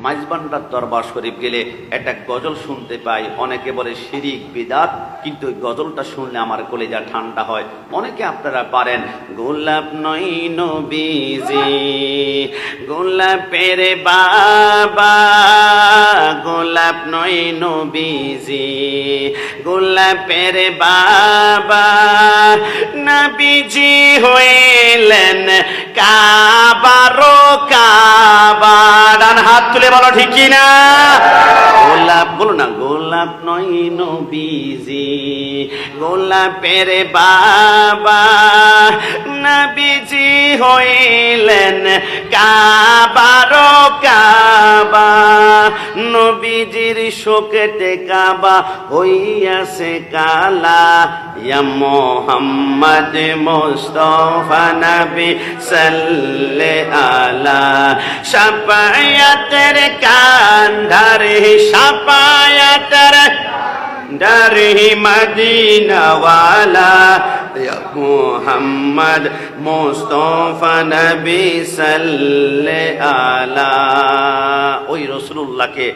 মাইজবান্ডার দরবার শরীফ গেলে একটা গজল শুনতে পাই। অনেকে বলে, শিরিক বিদাত। কিন্তু ওই গজলটা শুনলে আমার কলেজা ঠান্ডা হয়। অনেকে আপনারা পারেন, গোলাপ নই নবীজি গোলাপের বাবা, গোলাপ নই নবীজি গোলাপের বাবা, নবীজি হইলেন কাবারো কাবা ডান হাত তুলে বলো, ঠিক না? গোলাপ, বলো না, গোলাপ নয় নবীজি। গোলাপের বাবা নবীজি হইলেন কাবারো কাবা নবীজির শোকেতে কাবা হইয়াছে কালা। ইয়া মোহাম্মদ মোস্তফা নবী সাল্লে আলা। সাপায়াতের কান্ধারে সাপায়াতের ইয়া মোহাম্মদ মোস্তফা নবী সাল্লে আলা ওই রসুল্লাহকে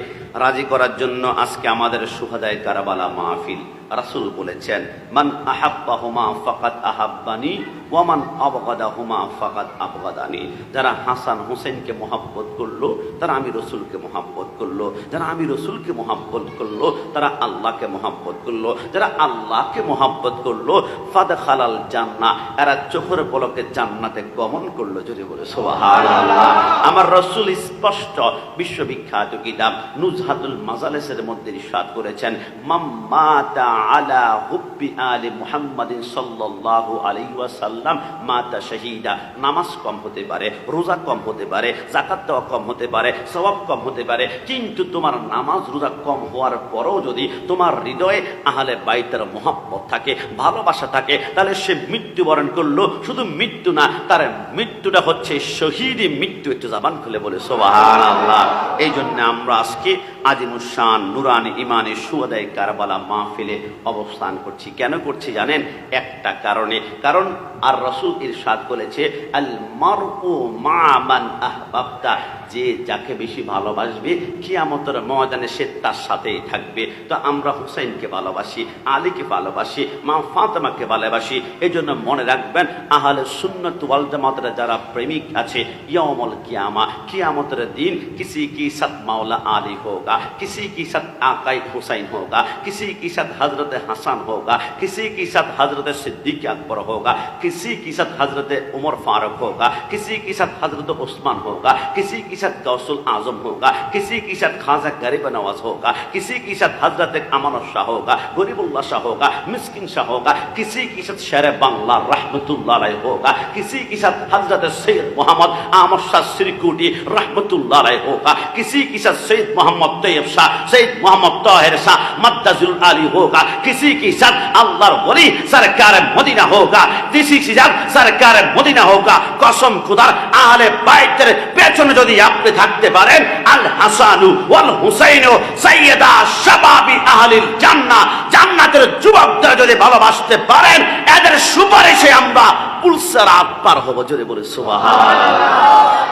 রাজি করার জন্য আজকে আমাদের সুহাদায় কারাবালা মাহফিল। রাসুল বলেছেন, মান আহাব্বা হুমা ফাকাত আহাব্বানি ওয়ামান আবগাদা হুমা ফাকাত আবগাদানি। যারা হাসান হোসেনকে মোহাব্বত করল, তারা আমি রসুলকে মোহাব্বত করল। যারা আমি রসুলকে মোহাব্বত করল, তারা আল্লাহকে মোহাব্বত করল। যারা আল্লাহকে মোহাব্বত করল ফাদ খালাল জান্না এরা চোখের পলকে জান্নাতে গমন করল। যদি বলে সোহার আমার রসুল স্পষ্ট বিশ্ববিখ্যাত কিতাব নুজহাতুল মাজালেসের মধ্যে ইরশাদ করেছেন মাম্মাতা আলা হুব্বি আলি আলাইহি ওয়াসাল্লাম, মাতা শাহীদা, নামাজ কম হতে পারে, রোজা কম হতে পারে, যাকাত দেওয়া কম হতে পারে, সওয়াব কম হতে পারে, কিন্তু তোমার নামাজ রোজা কম হওয়ার পরেও যদি তোমার হৃদয়ে আহলে বাইতের মহাব্বত থাকে, ভালোবাসা থাকে, তাহলে সে মৃত্যুবরণ করল। শুধু মৃত্যু না, তার মৃত্যুটা হচ্ছে শহীদি মৃত্যু, একটু জাবান খুলে বলে আল্লাহ এই জন্য আমরা আজকে আজিমুসান নুরান ইমানে সুয়াদাই কারবালা মাহফিলে অবস্থান করছি। কেন করছি জানেন? একটা কারণে। কারণ আর রসুল ইরশাদ বলেছে আল মান যে যাকে বেশি ভালোবাসবে, কিয়ামতের ময়দানে সে তার সাথেই থাকবে। তো আমরা হুসাইনকে ভালোবাসি, আলীকে ভালোবাসি, মা ফাতেমাকে ভালোবাসি। এই জন্য মনে রাখবেন, আহলে সুন্নত ওয়াল জামাতের যারা প্রেমিক আছে ইয়মল কিয়ামা, কিয়ামতের দিন কিসি কি সাত মাওলা আলী হোক होगा किसी की सत आकाई हुसैन होगा किसी की सत हजरत हसन होगा किसी की सत हजरत सिद्दीक अकबर होगा किसी की सत हजरत उमर फारूक होगा किसी की सत हजरत उस्मान होगा किसी की सत गौसुल आजम होगा किसी की सत खाजा गरीब नवाज होगा किसी की सत हजरत अमन शाह होगा गरीबुल्ला शाह होगा मिस्किन शाह होगा किसी की सत शेर बांग्ला रहमतुल्लाह अलैह होगा किसी की सत हजरत सैयद मोहम्मद आमद शाह श्रीकुटी रहमतुल्लाह अलैह होगा किसी की सत सैयद मोहम्मद तैयब शाह सैयद मोहम्मद ताहिर शाह मद्दजुल आली होगा किसी की सत अल्लाहर वली सरकार मदीना होगा किसी की सत सरकार মদিনা হোকা কসম খুদার আহলে বাইতের পেছনে যদি আপনি থাকতে পারেন আল হাসানু ওয়াল হুসাইনু সাইয়্যিদা শাবাবি আহলিল জান্নাহ জান্নাতের যুবকদের যদি ভালোবাসতে পারেন এদের সুপারিশে আমরা পুলসারাত পার হব জোরে বলে সুবহানাল্লাহ